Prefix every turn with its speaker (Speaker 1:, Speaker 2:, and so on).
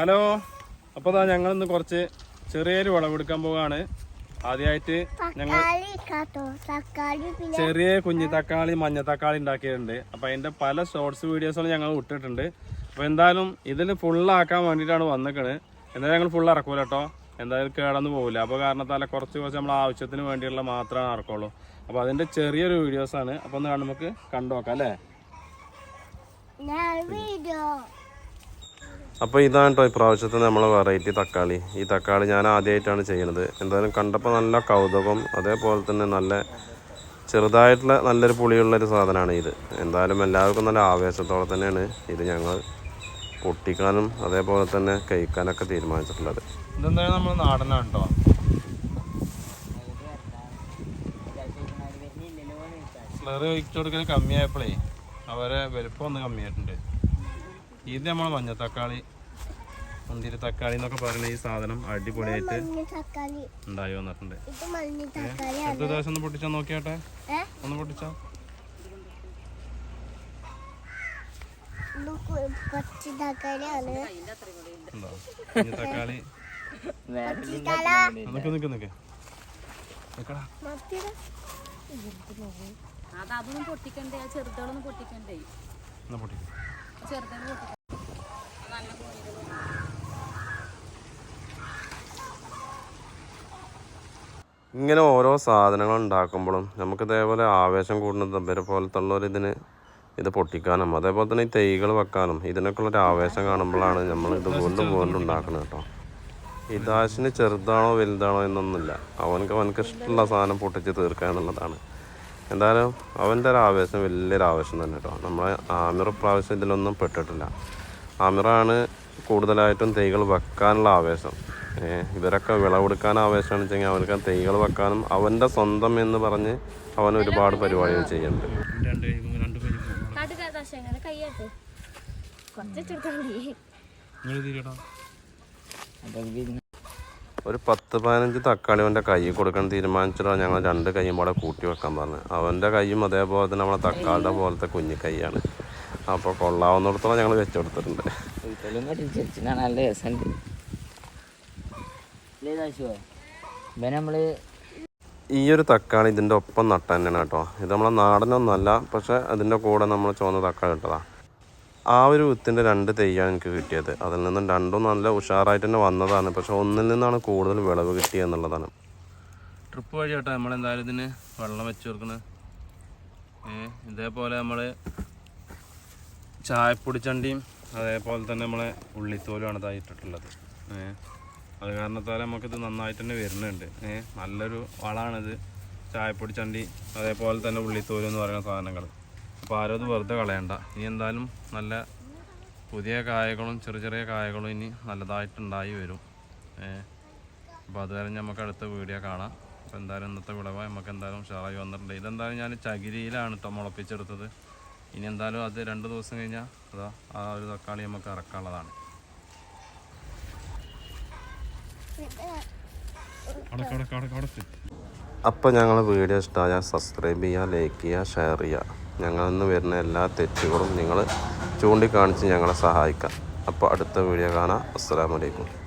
Speaker 1: Hello അപ്പോൾ ഞങ്ങൾ ഇന്ന് കുറച്ച് ചെറിയൊരു വിളവെടുക്കാൻ പോവാണ്. ആദ്യമായിട്ട് ഞങ്ങൾ ചെറിയ കുഞ്ഞു തക്കാളി മഞ്ഞ തക്കാളി ഉണ്ടാക്കിയിട്ടുണ്ട്. അപ്പോൾ അതിന്റെ പല ഷോർട്സ് വീഡിയോസും ഞങ്ങൾ ഇട്ടിട്ടുണ്ട്. അപ്പോൾ എന്തായാലും ഇതിൽ ഫുള്ളാക്കാൻ വേണ്ടിട്ടാണ് വന്നിക്കണ്. എന്തായാലും ഞങ്ങൾ ഫുൾ ഇറക്കൂല കേട്ടോ എന്തായാലും കേടന്ന് പോകില്ല അപ്പോൾ കാരണത്താല കുറച്ച് കുറച്ച് നമ്മൾ ആവശ്യത്തിന് വേണ്ടിയുള്ള മാത്രമേ ഇറക്കുള്ളൂ. അപ്പോൾ അതിന്റെ ചെറിയൊരു വീഡിയോസാണ് അപ്പോൾ ഒന്ന് നമുക്ക് കണ്ടു നോക്കാം അല്ലേ?
Speaker 2: വീഡിയോ
Speaker 3: അപ്പോൾ ഇതാണ് കേട്ടോ ഇപ്രാവശ്യത്തെ നമ്മളെ വെറൈറ്റി തക്കാളി. ഈ തക്കാളി ഞാൻ ആദ്യമായിട്ടാണ് ചെയ്യുന്നത് എന്തായാലും കണ്ടപ്പോൾ നല്ല കൗതുകം അതേപോലെ തന്നെ നല്ല ചെറുതായിട്ടുള്ള നല്ലൊരു പുളിയുള്ളൊരു സാധനമാണ് ഇത്. എന്തായാലും എല്ലാവർക്കും നല്ല ആവേശത്തോടെ തന്നെയാണ് ഇത് ഞങ്ങൾ പൊട്ടിക്കാനും അതേപോലെ തന്നെ കഴിക്കാനൊക്കെ തീരുമാനിച്ചിട്ടുള്ളത്.
Speaker 1: ഇതെന്തായാലും നമ്മൾ നാടനാണ് കേട്ടോ കമ്മിയായപ്പോഴേ അവരെ വലുപ്പം ഒന്ന് കമ്മിയായിട്ടുണ്ട്. ഇത് നമ്മൾ മഞ്ഞ തക്കാളി മുന്തിരി തക്കാളി എന്നൊക്കെ പറയുന്ന ഈ സാധനം അടിപൊളിയായിട്ട് ഉണ്ടായി വന്നിട്ടുണ്ട്.
Speaker 2: ഇത് മഞ്ഞ തക്കാളി
Speaker 1: അടുത്ത ദിവസം ഒന്ന് പൊട്ടിച്ചാ നോക്കിയാട്ടെ? ഒന്ന് പൊട്ടിച്ചാ? തക്കാളി നിക്ക് നിക്ക് നിക്ക്. നിക്കടാ.
Speaker 2: മത്തിയുടെ
Speaker 4: അത് അതൊന്നും പൊട്ടിക്കണ്ടേ? ചെറുതുകളൊന്നും പൊട്ടിക്കണ്ടേ?
Speaker 1: എന്നാ പൊട്ടിക്കും.
Speaker 3: ഇങ്ങനെ ഓരോ സാധനങ്ങൾ ഉണ്ടാക്കുമ്പോഴും നമുക്ക് ഇതേപോലെ ആവേശം കൂടുന്നത് ഇവരെ പോലത്തുള്ളവർ ഇതിന് ഇത് പൊട്ടിക്കാനും അതേപോലെ തന്നെ ഈ തൈകൾ വെക്കാനും ഇതിനൊക്കെ ഒരു ആവേശം കാണുമ്പോഴാണ് നമ്മൾ ഇത് വീണ്ടും വീണ്ടും ഉണ്ടാക്കുന്നത് കേട്ടോ. ഇതാശിന് ചെറുതാണോ വലുതാണോ എന്നൊന്നുമില്ല. അവനക്ക് അവനക്ക് ഇഷ്ടമുള്ള സാധനം പൊട്ടിച്ച് തീർക്കുക എന്നുള്ളതാണ്. എന്തായാലും അവന്റെ ഒരു ആവേശം വലിയൊരു ആവേശം തന്നെ കേട്ടോ. നമ്മളെ ആമിർ പ്രാവശ്യം ഇതിലൊന്നും പെട്ടിട്ടില്ല. ആമിറാണ് കൂടുതലായിട്ടും തൈകൾ വെക്കാനുള്ള ആവേശം. ഇവരൊക്കെ ഇവരൊക്കെ വിളവെടുക്കാൻ ആവേശമാണ് വെച്ചെങ്കിൽ അവർക്ക് തൈകൾ വെക്കാനും അവന്റെ സ്വന്തം എന്ന് പറഞ്ഞ് അവൻ ഒരുപാട് പരിപാടികൾ ചെയ്യുന്നുണ്ട്.
Speaker 2: കുറച്ച്
Speaker 3: ഒരു പത്ത് പതിനഞ്ച് തക്കാളി അവന്റെ കൈ കൊടുക്കാൻ തീരുമാനിച്ചിട്ടാണ് ഞങ്ങൾ രണ്ട് കൈയും കൂടെ കൂട്ടി വെക്കാൻ പറഞ്ഞത്. അവന്റെ കൈയും അതേപോലെ തന്നെ നമ്മളെ തക്കാളിയുടെ പോലത്തെ കുഞ്ഞു കൈയാണ്. അപ്പോൾ കൊള്ളാവുന്നിടത്തോളം ഞങ്ങൾ
Speaker 5: വെച്ചു കൊടുത്തിട്ടുണ്ട് നല്ല രസമുണ്ട്. നമ്മൾ
Speaker 3: ഈ ഒരു തക്കാളി ഇതിന്റെ ഒപ്പം നട്ട തന്നെയാണ് കേട്ടോ. ഇത് നമ്മളെ നാടനൊന്നല്ല പക്ഷേ അതിന്റെ കൂടെ നമ്മൾ ചുവന്ന തക്കാളി ഇട്ടതാ. ആ ഒരു വിത്തിന്റെ രണ്ട് തെയ്യാണ് എനിക്ക് കിട്ടിയത്. അതിൽ നിന്നും രണ്ടും നല്ല ഉഷാറായിട്ട് തന്നെ വന്നതാണ്. പക്ഷെ ഒന്നിൽ നിന്നാണ് കൂടുതൽ വിളവ് കിട്ടിയത് എന്നുള്ളതാണ്.
Speaker 1: ട്രിപ്പ് വഴി കേട്ടോ നമ്മളെന്തായാലും ഇതിന് വെള്ളം വെച്ച് കൊടുക്കണം. ഏ ഇതേപോലെ നമ്മൾ ചായപ്പൊടിച്ചണ്ടിയും അതേപോലെ തന്നെ നമ്മളെ ഉള്ളിത്തോലുമാണ് ഇതായി ഇട്ടിട്ടുള്ളത്. ഏ അത് കാരണത്താൽ നമുക്കിത് നന്നായിട്ട് തന്നെ വരുന്നുണ്ട്. നല്ലൊരു വളമാണിത് ചായപ്പൊടിച്ചണ്ടി അതേപോലെ തന്നെ ഉള്ളിത്തോൽ എന്ന് പറയുന്ന സാധനങ്ങൾ അപ്പോൾ ആരും അത് വെറുതെ കളയണ്ട. ഇനി എന്തായാലും നല്ല പുതിയ കായകളും ചെറിയ ചെറിയ കായകളും ഇനി നല്ലതായിട്ടുണ്ടായി വരും. ഏ അപ്പോൾ അതുവരെ നമുക്ക് അടുത്ത വീഡിയോ കാണാം. അപ്പോൾ എന്തായാലും ഇന്നത്തെ വിളവ് നമുക്ക് എന്തായാലും ഉഷാറായി വന്നിട്ടുണ്ട്. ഇതെന്തായാലും ഞാൻ ചകിരിയിലാണ് കേട്ടോ മുളപ്പിച്ചെടുത്തത്. ഇനി എന്തായാലും അത് രണ്ട് ദിവസം കഴിഞ്ഞാൽ അതാ ആ ഒരു തക്കാളി നമുക്ക് ഇറക്കാനുള്ളതാണ്
Speaker 3: അപ്പോൾ ഞങ്ങൾ വീഡിയോ ഇഷ്ടമായാൽ സബ്സ്ക്രൈബ് ചെയ്യുക ലൈക്ക് ചെയ്യുക ഷെയർ ചെയ്യുക. ഞങ്ങളിൽ നിന്ന് വരുന്ന എല്ലാ തെറ്റുകളും നിങ്ങൾ ചൂണ്ടിക്കാണിച്ച് ഞങ്ങളെ സഹായിക്കാം. അപ്പോൾ അടുത്ത വീഡിയോ കാണാം. അസ്സാം വലൈക്കും